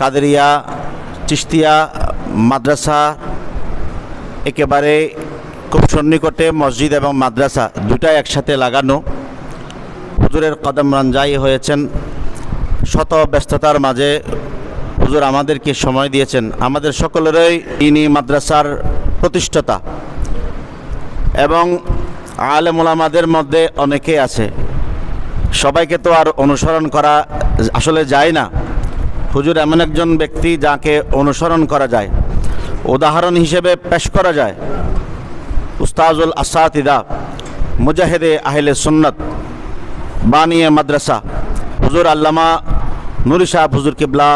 কাদেরিয়া চিস্তিয়া মাদ্রাসা, একেবারে খুব সন্নিকটে মসজিদ এবং মাদ্রাসা দুটাই একসাথে লাগানো। হুজুরের কদম রঞ্জাই হয়েছেন। শত ব্যস্ততার মাঝে হুজুর আমাদেরকে সময় দিয়েছেন। আমাদের সকলেরই ইনি মাদ্রাসার প্রতিষ্ঠাতা এবং আলেমুলামাদের মধ্যে অনেকে আছে। সবাইকে তো আর অনুসরণ করা আসলে যায় না। হুজুর, এমন একজন ব্যক্তি যাকে অনুসরণ করা যায়, উদাহরণ হিসেবে পেশ করা যায়। উস্তাজুল আসাতিদা, মুজাহিদে আহলে সুন্নত, বানিয়ে মাদ্রাসা। হুজুর, আল্লামা নুরি সাহেব হুজুর কিবলা,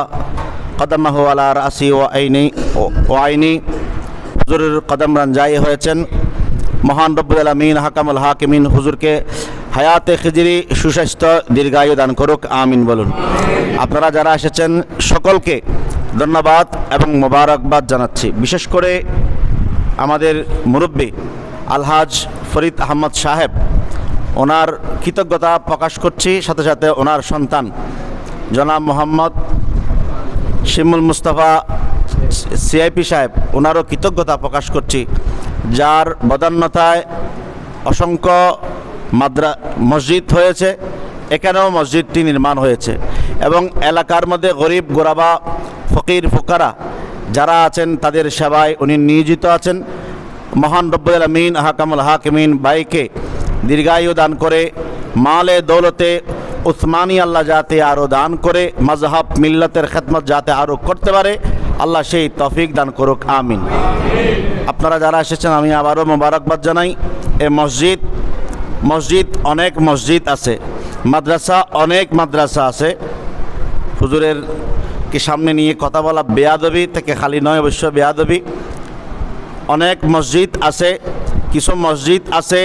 কদমাহ আলা রাসি ও আইনি ও আইনি। হুজুরের কদম রঞ্জাই হয়েছেন। মহান রব্বুল আলমিন হাকামুল হাকিমিন হুজুরকে হায়াতে খিজিরি সুস্বাস্থ্য দীর্ঘায়ু দান করুক, আমিন বলুন। আপনারা যারা এসেছেন, সকলকে ধন্যবাদ এবং মোবারকবাদ জানাচ্ছি। বিশেষ করে আমাদের মুরব্বী আলহাজ ফরিদ আহমদ সাহেব, ওনার কৃতজ্ঞতা প্রকাশ করছি, সাথে সাথে ওনার সন্তান জনাব মোহাম্মদ শিমুল মুস্তফা সিআইপি সাহেব, ওনারও কৃতজ্ঞতা প্রকাশ করছি, যার বদান্যতায় অসংখ্য মাদ্রা মসজিদ হয়েছে, এখানেও মসজিদটি নির্মাণ হয়েছে। এবং এলাকার মধ্যে গরিব, গোরাবা, ফকির, ফুকারা যারা আছেন, তাদের সেবায় উনি নিয়োজিত আছেন। মহান রব্বুল আলমিন হাকামুল হাকিমিন বাইকে দীর্ঘায়ু দান করে, মালে দৌলতে উসমানী আল্লাহ যাতে আরও দান করে, মজহাব, মিল্লতের খেদমত যাতে আরও করতে পারে, আল্লাহ সেই তফিক দান করুক, আমিন। আপনারা যারা এসেছেন, আমি আবারও মোবারকবাদ জানাই, এ মসজিদ মসজিদ, অনেক মসজিদ আছে। মাদ্রাসা, অনেক মাদ্রাসা আছে। হুজুরের কি সামনে নিয়ে কথা বলা বেয়াদবি থেকে খালি নয়, অবশ্য বেয়াদবি। অনেক মসজিদ আছে, কিছু মসজিদ আছে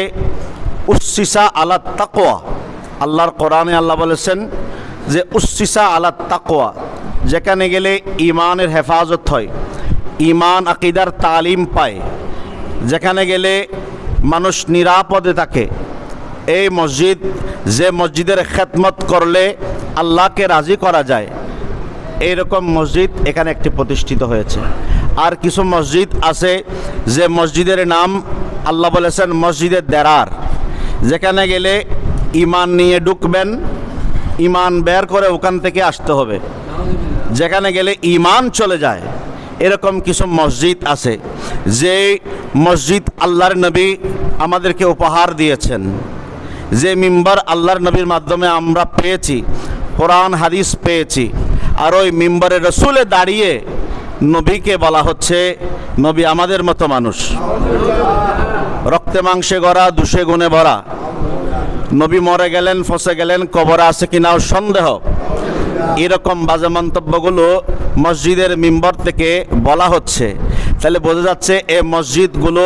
উচ্ছিসা আলা তাকোয়া আল্লাহর কোরআনে আল্লাহ বলেছেন যে উচ্ছিসা আলা তাকোয়া যেখানে গেলে ইমানের হেফাজত হয় ইমান আকিদার তালিম পায়। যেখানে গেলে মানুষ নিরাপদে থাকে এই মসজিদ, যে মসজিদের খেদমত করলে আল্লাহকে রাজি করা যায়, এইরকম মসজিদ এখানে একটি প্রতিষ্ঠিত হয়েছে। আর কিছু মসজিদ আছে, যে মসজিদের নাম আল্লাহ বলেছেন মসজিদের দেরার। যেখানে গেলে ইমান নিয়ে ঢুকবেন ইমান বের করে ওখান থেকে আসতে হবে। যেখানে গেলে ইমান চলে যায়, এরকম কিছু মসজিদ আছে। যে মসজিদ আল্লাহর নবী আমাদেরকে উপহার দিয়েছেন। যে মিম্বার আল্লাহর নবীর মাধ্যমে আমরা পেয়েছি, কোরআন, হাদিস পেয়েছি, আর ওই মিম্বারের রসুলে দাঁড়িয়ে নবীকে বলা হচ্ছে, নবী আমাদের মতো মানুষ। রক্তে মাংসে গড়া, দুষে গুণে ভরা। নবী মরে গেলেন, ফসে গেলেন, কবর আছে কিনাও সন্দেহ। এরকম বাজে মন্তব্যগুলো মসজিদের মিম্বর থেকে বলা হচ্ছে। তাহলে বোঝা যাচ্ছে, এ মসজিদগুলো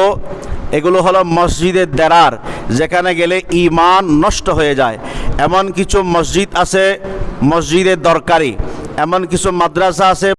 এগুলো হলো মসজিদের দেরার, যেখানে গেলে ইমান নষ্ট হয়ে যায়। এমন কিছু মসজিদ আছে, মসজিদের দরকারি। এমন কিছু মাদ্রাসা আছে